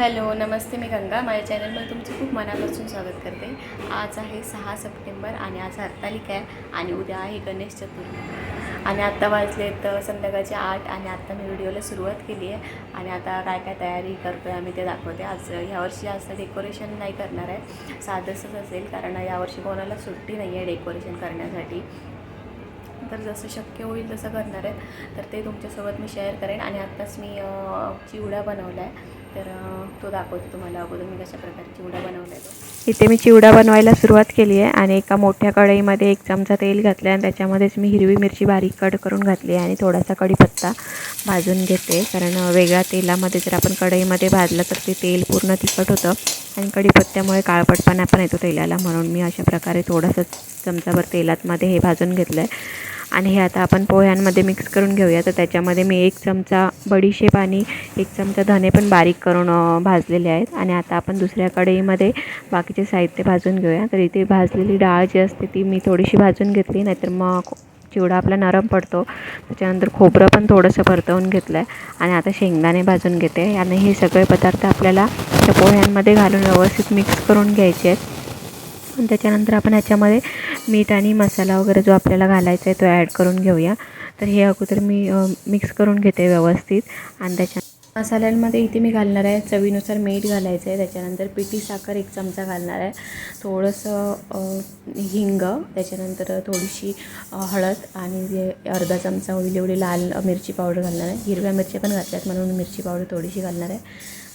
Hello नमस्ते मी गंगा. माझ्या चॅनलमध्ये तुमचं खूप मनापासून स्वागत करते. आज आहे सहा सप्टेंबर आणि आज हरतालिका आहे आणि उद्या आहे गणेश चतुर्थी. आणि आत्ता वाजलेत तर संध्याकाळचे आठ आणि आत्ता मी व्हिडिओला सुरुवात केली आहे. आणि आता काय काय तयारी करतो आहे आम्ही ते दाखवते. आज ह्यावर्षी जास्त डेकोरेशन नाही करणार आहे. साधंसंच असेल कारण यावर्षी कोणाला सुट्टी नाही आहे डेकोरेशन करण्यासाठी. तर जसं शक्य होईल तसं करणार आहे तर ते तुमच्यासोबत मी शेअर करेन आणि आत्ताच मी चिवडा बनवला आहे तर तो दाखवते तुम्हाला अगोदर मी कशा प्रकारे चिवडा बनवला आहे इथे मी चिवडा बनवायला सुरुवात केली आहे आणि एका मोठ्या कढईमध्ये एक चमचा तेल घातलं आहे आणि त्याच्यामध्येच मी हिरवी मिरची बारीक कट करून घातली आहे आणि थोडासा कढीपत्ता भाजून घेते. कारण वेगळ्या तेलामध्ये जर आपण कढईमध्ये भाजलं तर ते तेल पूर्ण तिखट होतं आणि कढीपत्त्यामुळे काळपटपणा पण येतो तेलाला म्हणून मी अशा प्रकारे थोडंसं चमचाभर तेलातमध्ये हे भाजून घेतलं आहे आणि हे आता आपण पोह्यांमध्ये मिक्स करून घेऊया. तर त्याच्यामध्ये मी एक चमचा बडीशेप आणि एक चमचा धने पण बारीक करून भाजलेले आहेत. आणि आता आपण दुसऱ्या कढईमध्ये बाकीचे साहित्य भाजून घेऊया. तर इथे भाजलेली डाळ जी असते ती मी थोडीशी भाजून घेतली नाहीतर मग चिवडा आपला नरम पडतो. त्याच्यानंतर खोबरं पण थोडंसं परतवून घेतलं आहे आणि आता शेंगदाणे भाजून घेते. आणि हे सगळे पदार्थ आपल्याला त्या पोह्यांमध्ये घालून व्यवस्थित मिक्स करून घ्यायचे आहेत. आणि त्याच्यानंतर आपण ह्याच्यामध्ये मीठ आणि मसाला वगैरे जो आपल्याला घालायचा आहे तो ॲड करून घेऊया. तर हे अगोदर मी मिक्स करून घेते व्यवस्थित. आणि त्याच्या मसाल्यांमध्ये इथे मी घालणार आहे. चवीनुसार मीठ घालायचं आहे. त्याच्यानंतर पिठी साखर एक चमचा घालणार आहे. थोडंसं हिंग त्याच्यानंतर थोडीशी हळद आणि जे अर्धा चमचा होईल एवढी लाल मिरची पावडर घालणार आहे. हिरव्या मिरच्या पण घातल्यात म्हणून मिरची पावडर थोडीशी घालणार आहे.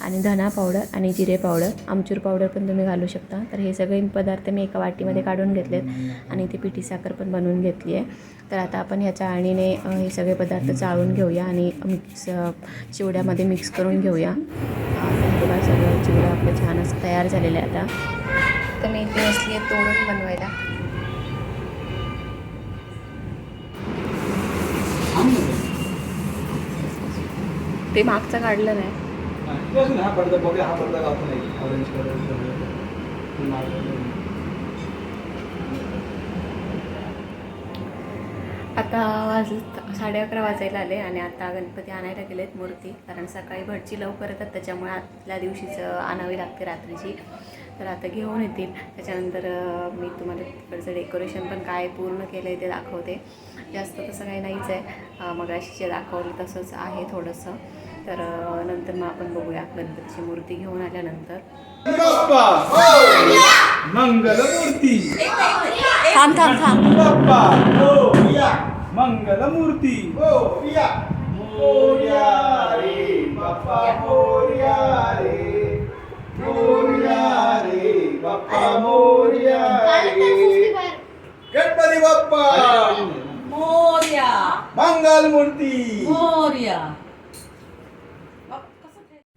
आणि धना पावडर आणि जिरे पावडर आमचूर पावडर पण तुम्ही घालू शकता. तर हे सगळे पदार्थ मी एका वाटीमध्ये काढून घेतलेत आणि इथे पिठी साखर पण बनवून घेतली आहे. तर आता आपण ह्या चाळणीने अ, हे सगळे पदार्थ चाळून घेऊया आणि मिक्स चिवड्यामध्ये मिक्स करून घेऊया. बघा सगळं चिवडा आपलं छान असं तयार झालेलं आहे आता. तर मी इथे असली आहे तोडून बनवायला. ते मागचं काढलं नाही. हा पडदा बघूया हा पडदा ऑरेंज कलर आता वाज साडे अकरा वाजायला आले आणि आता गणपती आणायला गेलेत मूर्ती. कारण सकाळी भटची लवकर येतात त्याच्यामुळे आतल्या दिवशीच आणावी लागते रात्रीची. तर आता घेऊन येतील. त्याच्यानंतर मी तुम्हाला तिकडचं डेकोरेशन पण काय पूर्ण केलं आहे ते दाखवते. जास्त तसं काही नाहीच आहे. मग अशी जे दाखवलं तसंच आहे थोडंसं. तर नंतर मग आपण बघूया गणपतीची मूर्ती घेऊन आल्यानंतर. बाप्पा मंगलमूर्ती! थांब थांब थांब. मंगलमूर्ती. मोरया मोरया रे बाप्पा मोरया रे मोरया रे बाप्पा मोरया रे गणपती बाप्पा. मोर्या. मंगलमूर्ती. मोर्या.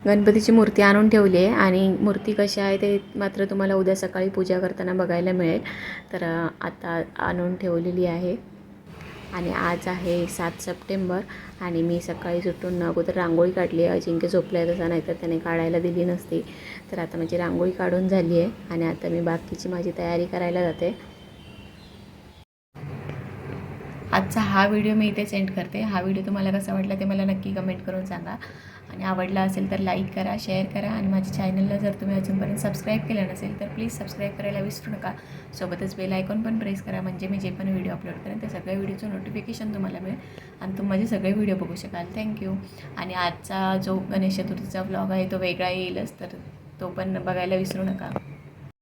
गणपतीची मूर्ती आणून ठेवली आहे आणि मूर्ती कशी आहे ते मात्र तुम्हाला उद्या सकाळी पूजा करताना बघायला मिळेल. तर आता आणून ठेवलेली आहे. आणि आज आहे सात सप्टेंबर आणि मी सकाळी सुटून अगोदर रांगोळी काढली आहे. अजिंक्य झोपला आहे तसा नाहीतर त्याने काढायला दिली नसती. तर आता माझी रांगोळी काढून झाली आहे आणि आता मी बाकीची माझी तयारी करायला जाते. आजचा हा व्हिडिओ मी इथे सेंड करते. हा व्हिडिओ तुम्हाला कसा वाटला ते मला नक्की कमेंट करून सांगा. आणि आवडला असेल तर लाईक करा शेअर करा. आणि माझ्या चॅनलला जर तुम्ही अजूनपर्यंत सबस्क्राईब केलं नसेल तर प्लीज सबस्क्राईब करायला विसरू नका. सोबतच बेल आयकॉन पण प्रेस करा. म्हणजे मी जे पण व्हिडिओ अपलोड करेन त्या सगळ्या व्हिडिओचं नोटिफिकेशन तुम्हाला मिळेल. आणि तुम्ही माझे सगळे व्हिडिओ बघू शकाल. थँक्यू आणि आजचा जो गणेश चतुर्थीचा व्लॉग आहे तो वेगळा येईलच तर तो पण बघायला विसरू नका.